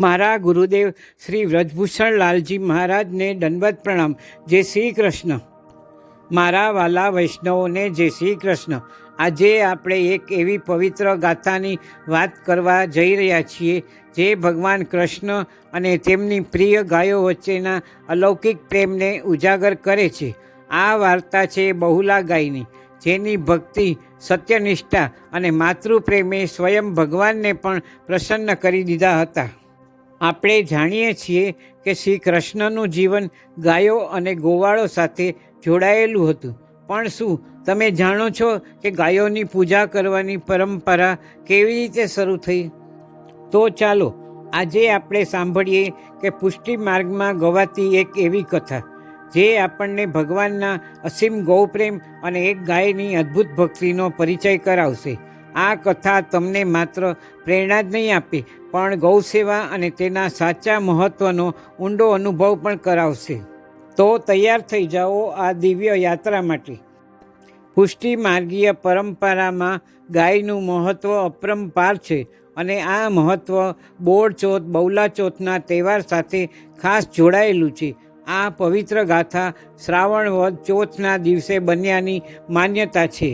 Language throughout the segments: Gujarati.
મારા ગુરુદેવ શ્રી વ્રજભૂષણ લાલજી મહારાજને દંડવત પ્રણામ. જય શ્રી કૃષ્ણ. મારા વાલા વૈષ્ણવોને જય શ્રી કૃષ્ણ. આજે આપણે એક એવી પવિત્ર ગાથાની વાત કરવા જઈ રહ્યા છીએ. જે ભગવાન કૃષ્ણ અને તેમની પ્રિય ગાયો વચ્ચેના અલૌકિક પ્રેમને ઉજાગર કરે છે. આ વાર્તા છે બહુલા ગાયની, જેની ભક્તિ, સત્યનિષ્ઠા અને માતૃપ્રેમે સ્વયં ભગવાનને પણ પ્રસન્ન કરી દીધા હતા. આપણે જાણીએ છીએ કે શ્રી કૃષ્ણનું જીવન ગાયો અને ગોવાળો સાથે જોડાયેલું હતું. પણ શું તમે જાણો છો કે ગાયોની પૂજા કરવાની પરંપરા કેવી રીતે શરૂ થઈ? તો ચાલો, આજે આપણે સાંભળીએ કે પુષ્ટિ માર્ગમાં ગવાતી એક એવી કથા, જે આપણને ભગવાનના અસીમ ગૌપ્રેમ અને એક ગાયની અદ્ભુત ભક્તિનો પરિચય કરાવશે. આ કથા તમને માત્ર પ્રેરણા જ નહીં આપે, પણ ગૌસેવા અને તેના સાચા મહત્ત્વનો ઊંડો અનુભવ પણ કરાવશે. તો તૈયાર થઈ જાઓ આ દિવ્ય યાત્રા માટે. પુષ્ટિ માર્ગીય પરંપરામાં ગાયનું મહત્ત્વ અપરંપાર છે અને આ મહત્ત્વ બોરચોથ, બૌલાચોથના તહેવાર સાથે ખાસ જોડાયેલું છે. આ પવિત્ર ગાથા શ્રાવણ વધ ચોથના દિવસે બન્યાની માન્યતા છે.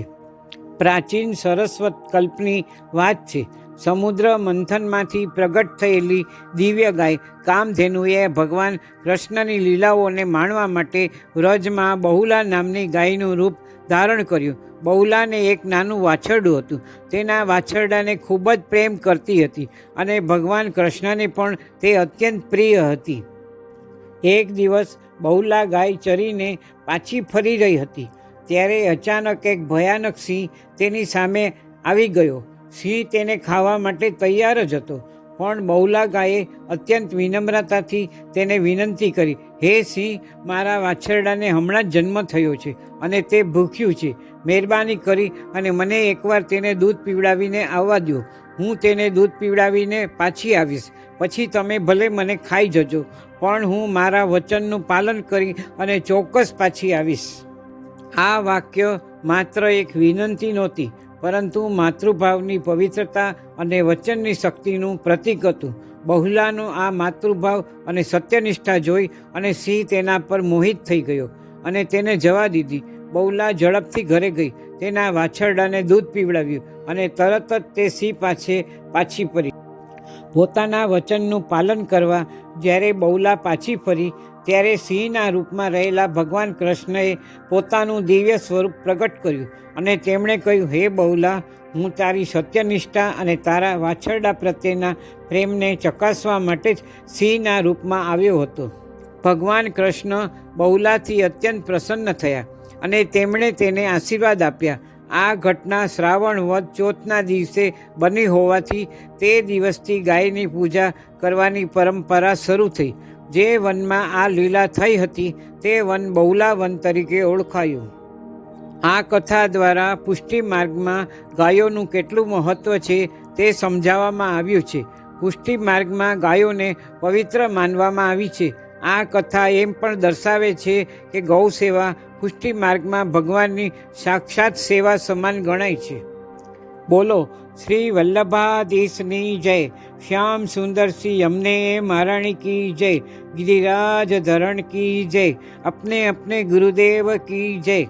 પ્રાચીન સરસ્વત કલ્પની વાત છે. સમુદ્ર મંથનમાંથી પ્રગટ થયેલી દિવ્ય ગાય કામધેનુએ ભગવાન કૃષ્ણની લીલાઓને માણવા માટે વ્રજમાં બહુલા નામની ગાયનું રૂપ ધારણ કર્યું. બહુલાને એક નાનું વાછરડું હતું. તેના વાછરડાને ખૂબ જ પ્રેમ કરતી હતી અને ભગવાન કૃષ્ણને પણ તે અત્યંત પ્રિય હતી. એક દિવસ બહુલા ગાય ચરીને પાછી ફરી રહી હતી. ત્યારે અચાનક એક ભયાનક સિંહ તેની સામે આવી ગયો. સિંહ તેને ખાવા માટે તૈયાર જ હતો, પણ બહુલા ગાયે અત્યંત વિનમ્રતાથી તેને વિનંતી કરી, હે સિંહ, મારા વાછરડાને હમણાં જ જન્મ થયો છે અને તે ભૂખ્યું છે. મહેરબાની કરી અને મને એકવાર તેને દૂધ પીવડાવીને આવવા દો હું તેને દૂધ પીવડાવીને પાછી આવીશ. પછી તમે ભલે મને ખાઈ જજો, પણ હું મારા વચનનું પાલન કરી અને ચોક્કસ પાછી આવીશ. આ વાક્ય માત્ર એક વિનંતી નહોતી, પરંતુ માતૃભાવની પવિત્રતા અને વચનની શક્તિનું પ્રતીક હતું. બહુલાનો આ માતૃભાવ અને સત્યનિષ્ઠા જોઈ અને સિંહ તેના પર મોહિત થઈ ગયો અને તેને જવા દીધી. બહુલા ઝડપથી ઘરે ગઈ, તેના વાછરડાને દૂધ પીવડાવ્યું અને તરત જ તે સિંહ પાછે પાછી ફરી. પોતાના વચનનું પાલન કરવા જ્યારે બહુલા પાછી ફરી ત્યારે સિંહના રૂપમાં રહેલા ભગવાન કૃષ્ણએ પોતાનું દિવ્ય સ્વરૂપ પ્રગટ કર્યું અને તેમણે કહ્યું, હે બહુલા, હું તારી સત્યનિષ્ઠા અને તારા વાછરડા પ્રત્યેના પ્રેમને ચકાસવા માટે જ સિંહના રૂપમાં આવ્યો હતો. ભગવાન કૃષ્ણ બહુલાથી અત્યંત પ્રસન્ન થયા અને તેમણે તેને આશીર્વાદ આપ્યા. આ ઘટના શ્રાવણ વધ ચોથના દિવસે બની હોવાથી તે દિવસથી ગાયની પૂજા કરવાની પરંપરા શરૂ થઈ. જે વનમાં આ લીલા થઈ હતી તે વન બહુલા વન તરીકે ઓળખાયું. આ કથા દ્વારા પુષ્ટિ માર્ગમાં ગાયોનું કેટલું મહત્ત્વ છે તે સમજાવવામાં આવ્યું છે. પુષ્ટિ માર્ગમાં ગાયોને પવિત્ર માનવામાં આવી છે. આ કથા એમ પણ દર્શાવે છે કે ગૌ સેવા પુષ્ટિ માર્ગમાં ભગવાનની સાક્ષાત સેવા સમાન ગણાય છે. બોલો, શ્રી વલ્લભાધીશની જય. શ્યામ સુંદરસિંહ, અમને મહારાણી કી જય. ગિરિરાજ ધરણ કી જય. અપને અપને ગુરુદેવ કી જય.